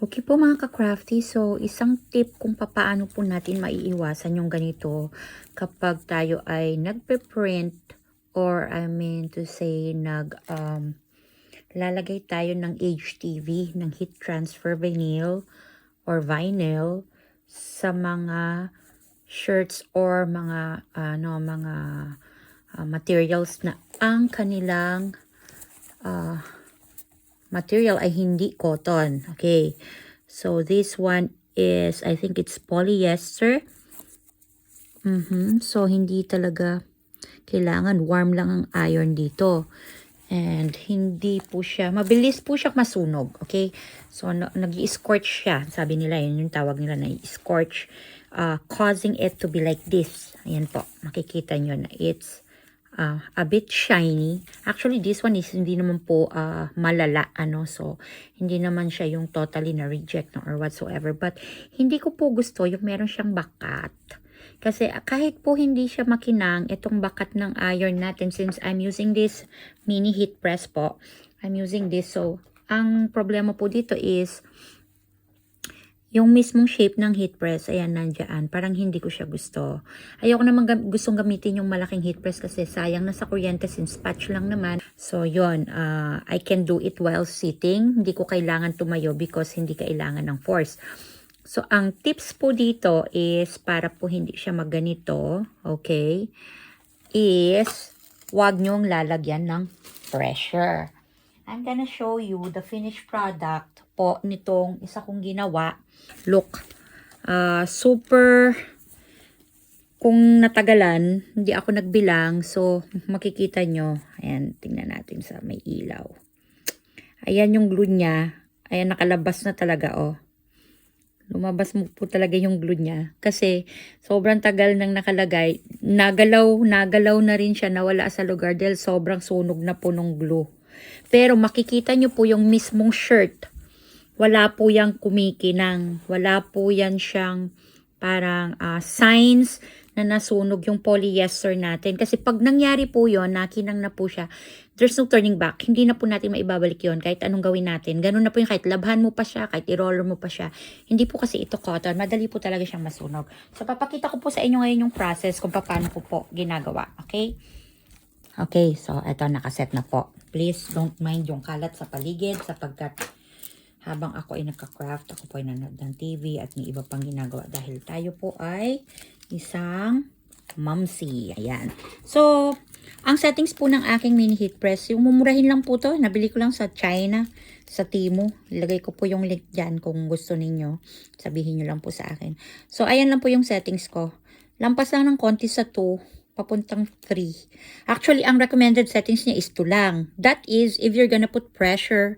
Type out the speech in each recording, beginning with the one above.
Okay po mga ka-crafty, so isang tip kung papaano po natin maiiwasan yung ganito kapag tayo ay nagpe-print or I mean to say nag um, lalagay tayo ng HTV, ng heat transfer vinyl or vinyl sa mga shirts or mga ano mga uh, materials na ang kanilang uh, material ay hindi cotton. Okay. So this one is I think it's polyester. Mhm. So hindi talaga kailangan warm lang ang iron dito. And hindi po siya, mabilis po siya masunog. Okay? So no, nag-scorch siya. Sabi nila, yun yung tawag nila na scorch. Uh, causing it to be like this. Ayan po. Makikita nyo na it's uh, a bit shiny. Actually, this one is hindi naman po uh, malala, ano. So, hindi naman siya yung totally na reject no, or whatsoever. But, hindi ko po gusto yung meron siyang bakat. Kasi uh, kahit po hindi siya makinang, itong bakat ng iron natin, since I'm using this mini heat press po, I'm using this. So, ang problema po dito is, yung mismong shape ng heat press, ayan, nandyan. Parang hindi ko siya gusto. Ayoko naman gam- gustong gamitin yung malaking heat press kasi sayang na sa kuryente since patch lang naman. So, yon uh, I can do it while sitting. Hindi ko kailangan tumayo because hindi kailangan ng force. So, ang tips po dito is para po hindi siya magganito, okay, is wag nyong lalagyan ng pressure. I'm gonna show you the finished product po nitong isa kong ginawa. Look, uh, super, kung natagalan, hindi ako nagbilang, so makikita nyo, ayan, tingnan natin sa may ilaw. Ayan yung glue niya, ayan nakalabas na talaga, oh. Lumabas mo po talaga yung glue niya. Kasi sobrang tagal nang nakalagay. Nagalaw, nagalaw na rin siya nawala sa lugar dahil sobrang sunog na po ng glue. Pero makikita nyo po yung mismong shirt. Wala po yang kumikinang. Wala po yan siyang parang uh, signs na nasunog yung polyester natin. Kasi pag nangyari po yon nakinang na po siya, there's no turning back. Hindi na po natin maibabalik yon kahit anong gawin natin. Ganun na po yung kahit labhan mo pa siya, kahit i-roller mo pa siya. Hindi po kasi ito cotton. Madali po talaga siyang masunog. So, papakita ko po sa inyo ngayon yung process kung paano ko po ginagawa. Okay? Okay, so ito nakaset na po. Please don't mind yung kalat sa paligid sapagkat habang ako ay nagka-craft, ako po ay nanonood ng TV at may iba pang ginagawa dahil tayo po ay isang mamsi. Ayan. So, ang settings po ng aking mini heat press, yung mumurahin lang po to. Nabili ko lang sa China, sa Temu. Ilagay ko po yung link dyan kung gusto ninyo. Sabihin nyo lang po sa akin. So, ayan lang po yung settings ko. Lampas lang ng konti sa 2 papuntang 3. Actually, ang recommended settings niya is 2 lang. That is, if you're gonna put pressure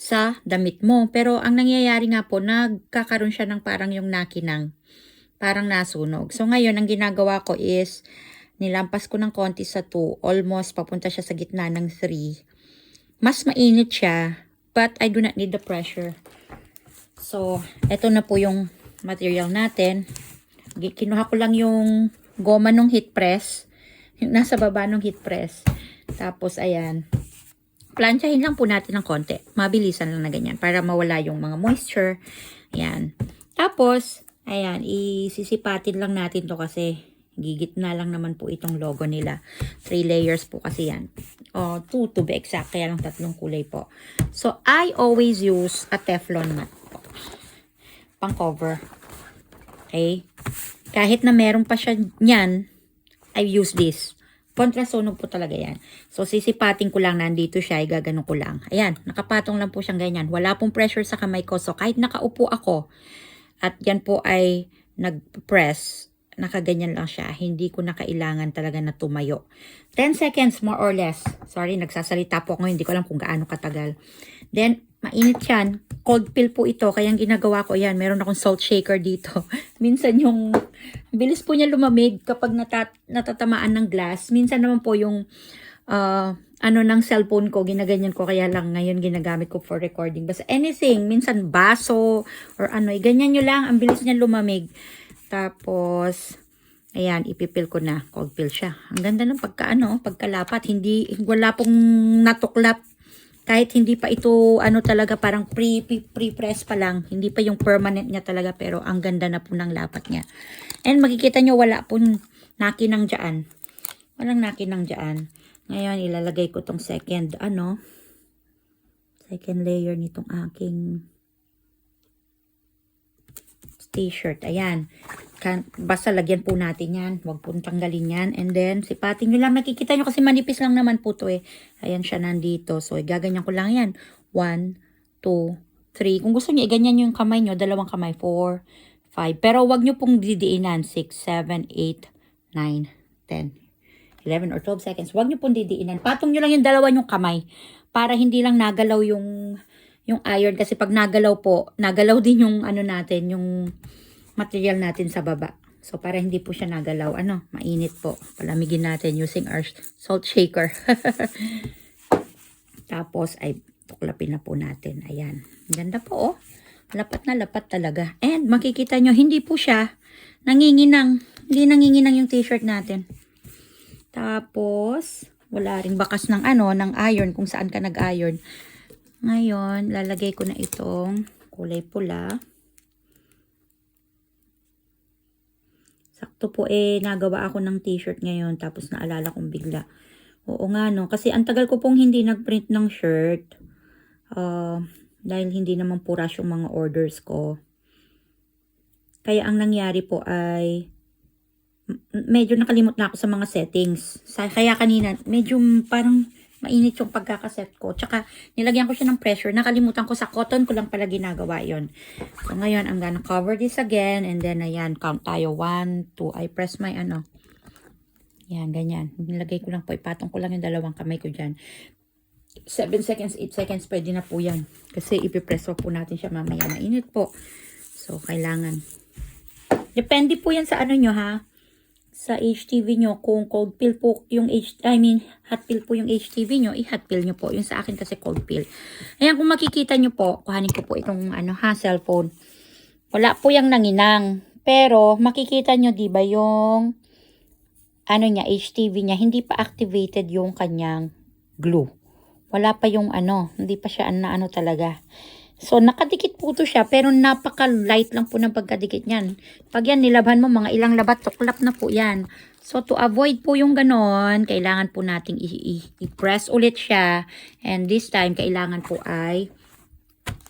sa damit mo. Pero ang nangyayari nga po, nagkakaroon siya ng parang yung nakinang. Parang nasunog. So ngayon, ang ginagawa ko is, nilampas ko ng konti sa 2. Almost papunta siya sa gitna ng 3. Mas mainit siya, but I do not need the pressure. So, eto na po yung material natin. Kinuha ko lang yung goma ng heat press. Yung nasa baba ng heat press. Tapos, ayan planchahin lang po natin ng konti. Mabilisan lang na ganyan para mawala yung mga moisture. Ayan. Tapos, ayan, isisipatin lang natin to kasi gigit na lang naman po itong logo nila. Three layers po kasi yan. O, two to be exact. Kaya lang tatlong kulay po. So, I always use a Teflon mat po. Pang cover. Okay? Kahit na meron pa siya niyan, I use this. Kontrasunog po talaga yan. So, sisipatin ko lang, nandito siya, igaganon ko lang. Ayan, nakapatong lang po siyang ganyan. Wala pong pressure sa kamay ko. So, kahit nakaupo ako, at yan po ay nag-press, nakaganyan lang siya. Hindi ko na kailangan talaga na tumayo. 10 seconds, more or less. Sorry, nagsasalita po ako. Hindi ko alam kung gaano katagal. Then, mainit yan. Cold pill po ito. Kaya ginagawa ko yan, meron akong salt shaker dito. Minsan yung, bilis po niya lumamig kapag natat, natatamaan ng glass. Minsan naman po yung, uh, ano ng cellphone ko, ginaganyan ko. Kaya lang ngayon ginagamit ko for recording. Basta anything, minsan baso or ano, ganyan nyo lang. Ang bilis niya lumamig. Tapos, Ayan, ipipil ko na. Cold pill siya. Ang ganda ng pagka, ano, pagkalapat. Hindi, wala pong natuklap Kahit hindi pa ito, ano talaga, parang pre, pre- pre-press pa lang. Hindi pa yung permanent niya talaga, pero ang ganda na po ng lapat niya. And makikita nyo, wala po nakinang dyan. Walang nakinang dyan. Ngayon, ilalagay ko tong second, ano, second layer nitong aking t-shirt. Ayan. Kan, basta lagyan po natin yan. Huwag po tanggalin yan. And then, sipatin nyo lang. Nakikita nyo kasi manipis lang naman po to eh. Ayan siya nandito. So, gaganyan ko lang yan. 1, 2, 3. Kung gusto nyo, iganyan nyo yung kamay nyo. Dalawang kamay. 4, 5. Pero wag nyo pong didiinan. 6, 7, 8, 9, 10, 11 or 12 seconds. Huwag nyo pong didiinan. Patong nyo lang yung dalawa yung kamay. Para hindi lang nagalaw yung yung iron kasi pag nagalaw po, nagalaw din yung ano natin, yung material natin sa baba. So para hindi po siya nagalaw, ano, mainit po. Palamigin natin using our salt shaker. Tapos ay tuklapin na po natin. Ayan. Ganda po oh. Lapat na lapat talaga. And makikita nyo, hindi po siya nanginginang. Hindi nanginginang yung t-shirt natin. Tapos, wala ring bakas ng ano, ng iron, kung saan ka nag-iron. Ngayon, lalagay ko na itong kulay pula. Sakto po eh, nagawa ako ng t-shirt ngayon, tapos naalala kong bigla. Oo nga no, kasi ang tagal ko pong hindi nag-print ng shirt. Uh, dahil hindi naman po yung mga orders ko. Kaya ang nangyari po ay medyo nakalimot na ako sa mga settings. Kaya kanina, medyo parang mainit yung pagkakaset ko. Tsaka, nilagyan ko siya ng pressure. Nakalimutan ko sa cotton ko lang pala ginagawa yon So, ngayon, I'm gonna cover this again. And then, ayan, count tayo. One, two. I press my ano. Yan, ganyan. Nilagay ko lang po. Ipatong ko lang yung dalawang kamay ko dyan. 7 seconds, 8 seconds, pwede na po yan. Kasi ipipreso po natin siya mamaya. Mainit po. So, kailangan. Depende po yan sa ano nyo, ha? Sa HTV nyo, kung cold pill po yung H, I mean, hot pill po yung HTV nyo, i-hot pill nyo po. Yung sa akin kasi cold pill. Ayan, kung makikita nyo po, kuhanin ko po itong, ano ha, cellphone. Wala po yung nanginang. Pero, makikita nyo, di ba, yung, ano niya, HTV niya, hindi pa activated yung kanyang glue. Wala pa yung ano, hindi pa siya na ano talaga. So, nakadikit po to siya, pero napaka-light lang po ng pagkadikit niyan. Pag yan, nilabhan mo, mga ilang labat, tuklap na po yan. So, to avoid po yung ganon, kailangan po nating i-press ulit siya. And this time, kailangan po ay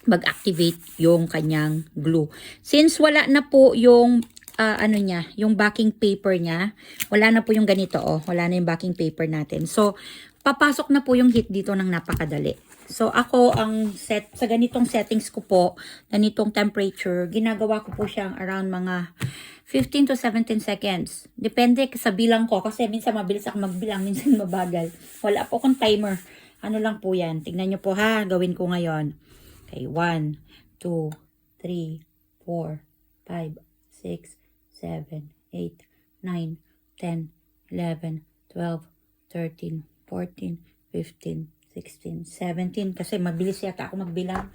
mag-activate yung kanyang glue. Since wala na po yung ah, ano niya, yung backing paper niya, wala na po yung ganito oh, wala na yung backing paper natin. So, papasok na po yung heat dito ng napakadali. So, ako ang set, sa ganitong settings ko po, ganitong temperature, ginagawa ko po siyang around mga 15 to 17 seconds. Depende sa bilang ko, kasi minsan mabilis ako magbilang, minsan mabagal. Wala po akong timer. Ano lang po yan. Tignan nyo po ha, gawin ko ngayon. Okay, 1, 2, 3, 4, 5, 6, 7, 8, 9, 10, 11, 12, 13, 14, 15, 16, 17. Kasi mabilis yata ako magbilang.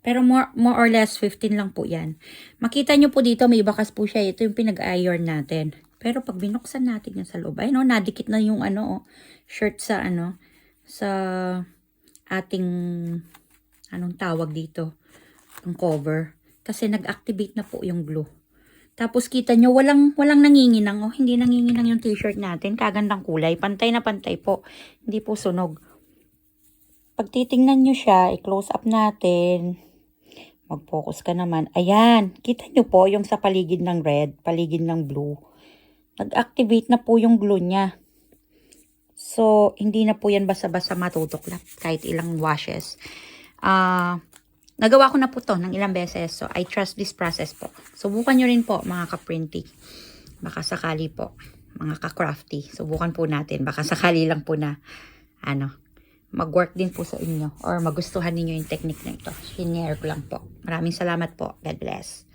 Pero more, more or less, 15 lang po yan. Makita nyo po dito, may bakas po siya. Ito yung pinag-iron natin. Pero pag binuksan natin yan sa loob, ay no, nadikit na yung ano, oh, shirt sa ano, sa ating, anong tawag dito, ang cover. Kasi nag-activate na po yung glue. Tapos kita nyo, walang, walang nanginginang. Oh, hindi nanginginang yung t-shirt natin. Kagandang kulay. Pantay na pantay po. Hindi po sunog. Pag titingnan nyo siya, i-close up natin. Mag-focus ka naman. Ayan. Kita nyo po yung sa paligid ng red, paligid ng blue. Nag-activate na po yung glue niya. So, hindi na po yan basta-basta matutuklap kahit ilang washes. Ah, nagawa ko na po to ng ilang beses. So, I trust this process po. Subukan nyo rin po, mga ka-printy. Baka sakali po, mga ka-crafty. Subukan po natin. Baka sakali lang po na, ano, mag-work din po sa inyo or magustuhan ninyo yung technique na ito. Shinare ko lang po. Maraming salamat po. God bless.